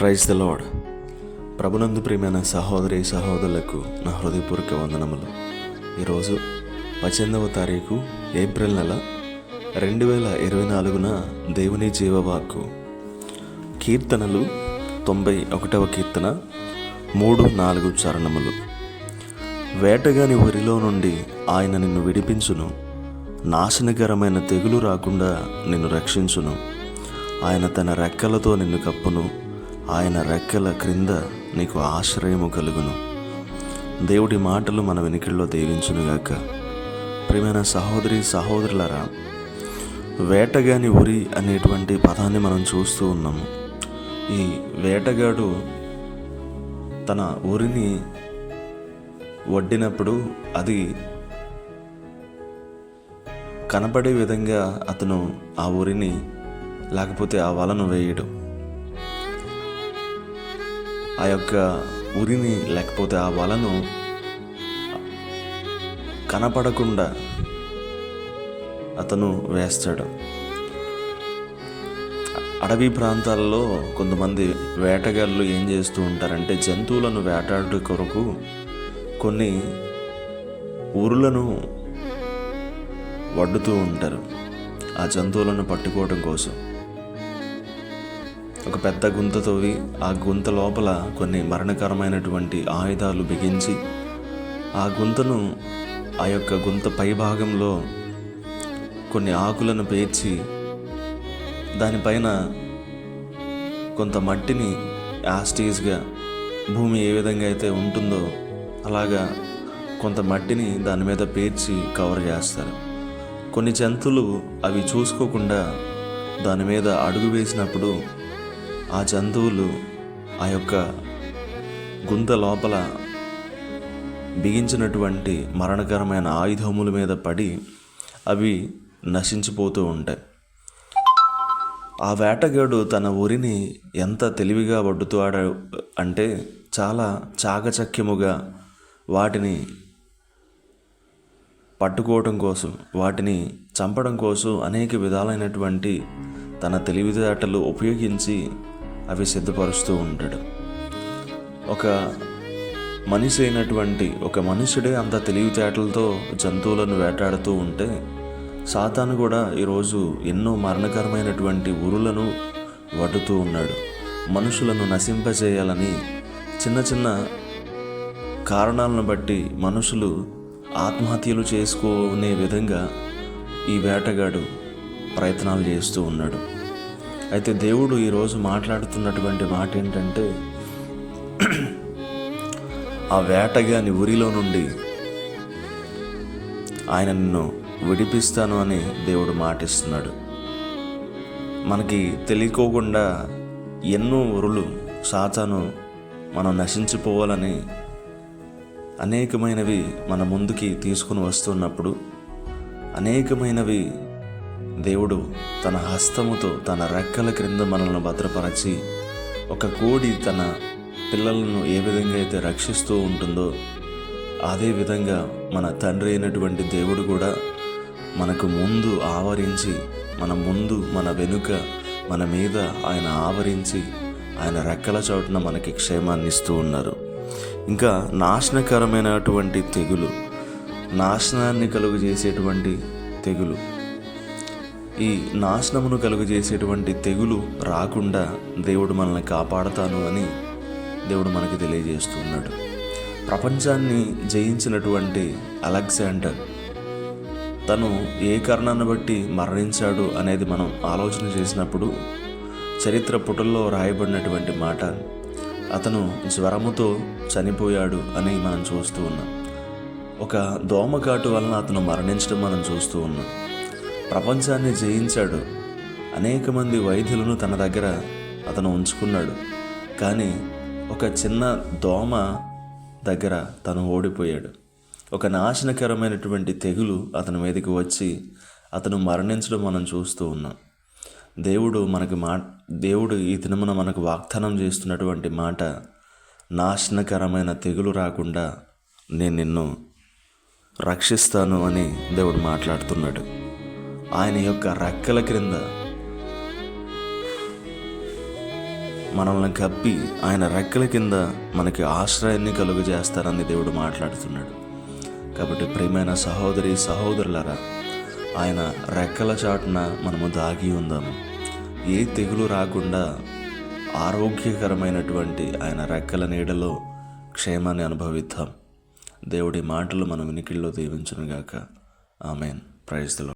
Praise the lord ప్రభునందు ప్రియమైన సహోదరి సహోదరులకు నా హృదయపూర్వక వందనములు. ఈరోజు పద్దెనిమిదవ తారీఖు ఏప్రిల్ నెల రెండు వేల ఇరవై నాలుగున దేవుని జీవవాక్కు. కీర్తనలు తొంభై ఒకటవ కీర్తన మూడు నాలుగు చరణములు. వేటగాని వరిలో నుండి ఆయన నిన్ను విడిపించును. నాశనకరమైన తెగులు రాకుండా నిన్ను రక్షించును. ఆయన తన రెక్కలతో నిన్ను కప్పును. ఆయన రెక్కల క్రింద నీకు ఆశ్రయము కలుగును. దేవుడి మాటలు మన వెనుకల్లో దీవించునుగాక. ప్రియమైన సహోదరి సహోదరులరా వేటగాని ఉరి అనేటువంటి పదాన్ని మనం చూస్తూ ఉన్నాము. ఈ వేటగాడు తన ఉరిని వడ్డినప్పుడు అది కనపడే విధంగా అతను ఆ ఉరిని లేకపోతే ఆ వలను వేయడం. ఆ యొక్క ఉరిని లేకపోతే ఆ వలను కనపడకుండా అతను వేస్తాడు. అడవి ప్రాంతాల్లో కొంతమంది వేటగాళ్ళు ఏం చేస్తూ ఉంటారంటే జంతువులను వేటాడు కొరకు కొన్ని ఊరులను వడ్డుతూ ఉంటారు. ఆ జంతువులను పట్టుకోవడం కోసం. ఒక పెద్ద గుంత తవ్వి ఆ గుంత లోపల కొన్ని మరణకరమైనటువంటి ఆయుధాలు బిగించి ఆ గుంతను ఆ యొక్క గుంత పై భాగంలో కొన్ని ఆకులను పేర్చి దానిపైన కొంత మట్టిని యాస్టీజ్గా భూమి ఏ విధంగా అయితే ఉంటుందో అలాగా కొంత మట్టిని దాని మీద పేర్చి కవర్ చేస్తారు. కొన్ని జంతువులు అవి చూసుకోకుండా దాని మీద అడుగు వేసినప్పుడు ఆ జంతువులు ఆ యొక్క గుంత లోపల బిగించినటువంటి మరణకరమైన ఆయుధముల మీద పడి అవి నశించిపోతూ ఉంటాయి. ఆ వేటగాడు తన ఊరిని ఎంత తెలివిగా వడ్డుతాడు అంటే చాలా చాకచక్యముగా వాటిని పట్టుకోవటం కోసం వాటిని చంపడం కోసం అనేక విధాలైనటువంటి తన తెలివితేటలు ఉపయోగించి అవి సిద్ధపరుస్తూ ఉంటాడు ఒక మనిషి అయినటువంటి ఒక మనుషుడే అంత తెలివితేటలతో జంతువులను వేటాడుతూ ఉంటే సాతాను కూడా ఈరోజు ఎన్నో మరణకరమైనటువంటి ఉరులను వడ్డుతూ ఉన్నాడు. మనుషులను నశింపజేయాలని చిన్న చిన్న కారణాలను బట్టి మనుషులు ఆత్మహత్యలు చేసుకునే విధంగా ఈ వేటగాడు ప్రయత్నాలు చేస్తూ ఉన్నాడు. అయితే దేవుడు ఈరోజు మాట్లాడుతున్నటువంటి మాట ఏంటంటే ఆ వేటగాని ఊరిలో నుండి ఆయన నిన్ను విడిపిస్తాను అని దేవుడు మాటిస్తున్నాడు. మనకి తెలియకోకుండా ఎన్నో ఉరులు సాతాను మనం నశించిపోవాలని అనేకమైనవి మన ముందుకి తీసుకుని వస్తున్నప్పుడు అనేకమైనవి దేవుడు తన హస్తముతో తన రెక్కల క్రింద మనల్ని భద్రపరచి ఒక కోడి తన పిల్లలను ఏ విధంగా అయితే రక్షిస్తూ ఉంటుందో అదే విధంగా మన తండ్రి అయినటువంటి దేవుడు కూడా మనకు ముందు ఆవరించి మన ముందు మన వెనుక మన మీద ఆయన ఆవరించి ఆయన రెక్కల చోటున మనకి క్షేమాన్ని ఇస్తూ ఉన్నారు. ఇంకా నాశనకరమైనటువంటి తెగులు నాశనాన్ని కలుగు చేసేటువంటి తెగులు ఈ నాశనమును కలుగజేసేటువంటి తెగులు రాకుండా దేవుడు మనల్ని కాపాడతాను అని దేవుడు మనకి తెలియజేస్తున్నాడు. ప్రపంచాన్ని జయించినటువంటి అలెగ్జాండర్ తను ఏ కారణాన్ని బట్టి మరణించాడు అనేది మనం ఆలోచన చేసినప్పుడు చరిత్ర పుటల్లో రాయబడినటువంటి మాట అతను జ్వరముతో చనిపోయాడు అని మనం చూస్తూ ఉన్నాం. ఒక దోమకాటు వలన అతను మరణించడం మనం చూస్తూ ఉన్నాం. ప్రపంచాన్ని జయించాడు. అనేక మంది వైద్యులను తన దగ్గర అతను ఉంచుకున్నాడు. కానీ ఒక చిన్న దోమ దగ్గర తను ఓడిపోయాడు. ఒక నాశనకరమైనటువంటి తెగులు అతని మీదకి వచ్చి అతను మరణించడం మనం చూస్తూ ఉన్నాం. దేవుడు మనకి మా దేవుడు ఈ దినమున మనకు వాగ్దానం చేస్తున్నటువంటి మాట నాశనకరమైన తెగులు రాకుండా నేను నిన్ను రక్షిస్తాను అని దేవుడు మాట్లాడుతున్నాడు. ఆయన యొక్క రెక్కల క్రింద మనల్ని కప్పి ఆయన రెక్కల కింద మనకి ఆశ్రయాన్ని కలుగజేస్తారని దేవుడు మాట్లాడుతున్నాడు. కాబట్టి ప్రియమైన సహోదరి సహోదరులరా ఆయన రెక్కల చాటున మనము దాగి ఉందాము. ఏ తెగులు రాకుండా ఆరోగ్యకరమైనటువంటి ఆయన రెక్కల నీడలో క్షేమాన్ని అనుభవిద్దాం. దేవుడి మాటలు మన వినికిల్లో దీవించునుగాక. ఆమెన్. ప్రైజ్లో